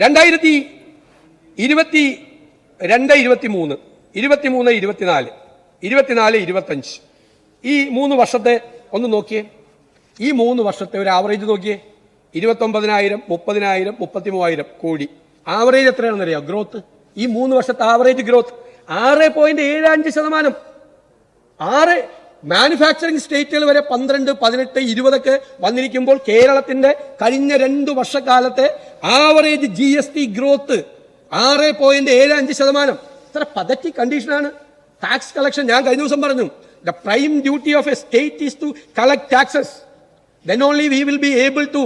രണ്ടായിരത്തി ഇരുപത്തി രണ്ട് ഇരുപത്തി മൂന്ന് ഇരുപത്തി ഇരുപത്തിമൂന്ന് ഇരുപത്തിനാല് ഇരുപത്തിനാല് ഇരുപത്തഞ്ച്. ഈ മൂന്ന് വർഷത്തെ ഒന്ന് നോക്കിയേ. ഈ മൂന്ന് വർഷത്തെ ഒരു ആവറേജ് നോക്കിയേ. ഇരുപത്തൊമ്പതിനായിരം മുപ്പതിനായിരം മുപ്പത്തി മൂവായിരം കോടി. ആവറേജ് എത്രയാണെന്ന് അറിയാം ഗ്രോത്ത് ഈ മൂന്ന് വർഷത്തെ ആവറേജ് ഗ്രോത്ത് ആറ് പോയിന്റ് ഏഴ് അഞ്ച് ശതമാനം. ആറ് മാനുഫാക്ചറിംഗ് സ്റ്റേറ്റുകൾ വരെ പന്ത്രണ്ട് പതിനെട്ട് ഇരുപതൊക്കെ വന്നിരിക്കുമ്പോൾ കേരളത്തിന്റെ കഴിഞ്ഞ രണ്ടു വർഷക്കാലത്തെ average G S T growth ആറ് പോയിന്റ് ഏഴ് അഞ്ച് ശതമാനം. ഇത്ര പതറ്റി കണ്ടീഷനാണ് ടാക്സ് കളക്ഷൻ ഞാൻ കഴിഞ്ഞ ദിവസം പറഞ്ഞു. The prime duty of a state is to collect taxes then only we will be able to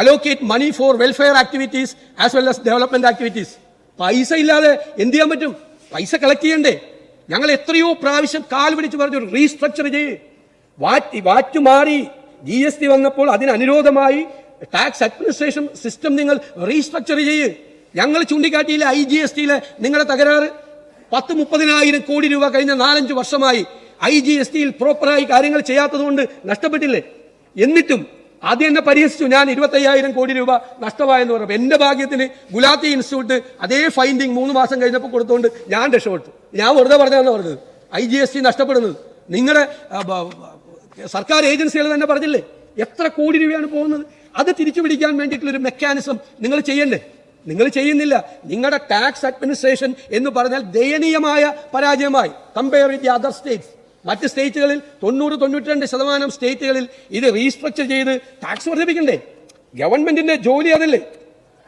allocate money for welfare activities as well as development activities പൈസ ഇല്ലാതെ എന്ത് ചെയ്യാൻ പറ്റും? പൈസ കളക്ട് ചെയ്യണ്ടേ? ഞങ്ങൾ എത്രയോ പ്രാവശ്യം കാൽ പിടിച്ച് പറഞ്ഞു റീസ്ട്രക്ചർ ചെയ്യ് വാറ്റ് വാറ്റുമാറി ജി എസ് ടി വന്നപ്പോൾ അതിനനുരോധമായി ടാക്സ് അഡ്മിനിസ്ട്രേഷൻ സിസ്റ്റം നിങ്ങൾ റീസ്ട്രക്ചർ ചെയ്യ്. ഞങ്ങൾ ചൂണ്ടിക്കാട്ടിയില്ല ഐ ജി എസ് ടിയിലെ നിങ്ങളുടെ തകരാറ്. പത്ത് മുപ്പതിനായിരം കോടി രൂപ കഴിഞ്ഞ നാലഞ്ച് വർഷമായി ഐ ജി എസ് ടിയിൽ പ്രോപ്പറായി കാര്യങ്ങൾ ചെയ്യാത്തതുകൊണ്ട് നഷ്ടപ്പെട്ടില്ലേ? എന്നിട്ടും ആദ്യം എന്നെ പരിഹസിച്ചു. ഞാൻ ഇരുപത്തയ്യായിരം കോടി രൂപ നഷ്ടമായെന്ന് പറഞ്ഞു എന്റെ ഭാഗ്യത്തിൽ ഗുലാത്തി ഇൻസ്റ്റിറ്റ്യൂട്ട് അതേ ഫൈൻഡിങ് മൂന്ന് മാസം കഴിഞ്ഞപ്പോൾ കൊടുത്തുകൊണ്ട് ഞാൻ രക്ഷപ്പെട്ടു. ഞാൻ വെറുതെ പറഞ്ഞതെന്ന് പറഞ്ഞത്. ഐ ജി എസ് ടി നഷ്ടപ്പെടുന്നത്. നിങ്ങളുടെ സർക്കാർ ഏജൻസികൾ തന്നെ പറഞ്ഞില്ലേ? എത്ര കോടി രൂപയാണ് പോകുന്നത്? അത് തിരിച്ചു പിടിക്കാൻ വേണ്ടിയിട്ടുള്ള ഒരു മെക്കാനിസം നിങ്ങൾ ചെയ്യണ്ടേ? നിങ്ങൾ ചെയ്യുന്നില്ല. നിങ്ങളുടെ ടാക്സ് അഡ്മിനിസ്ട്രേഷൻ എന്ന് പറഞ്ഞാൽ ദയനീയമായ പരാജയമായി. കമ്പയർ വിത്ത് അതർ സ്റ്റേറ്റ്സ് മറ്റ് സ്റ്റേറ്റുകളിൽ തൊണ്ണൂറ് തൊണ്ണൂറ്റിരണ്ട് ശതമാനം സ്റ്റേറ്റുകളിൽ ഇത് റീസ്ട്രക്ചർ ചെയ്ത് ടാക്സ് വർദ്ധിപ്പിക്കണ്ടേ? ഗവൺമെന്റിന്റെ ജോലി അതല്ലേ?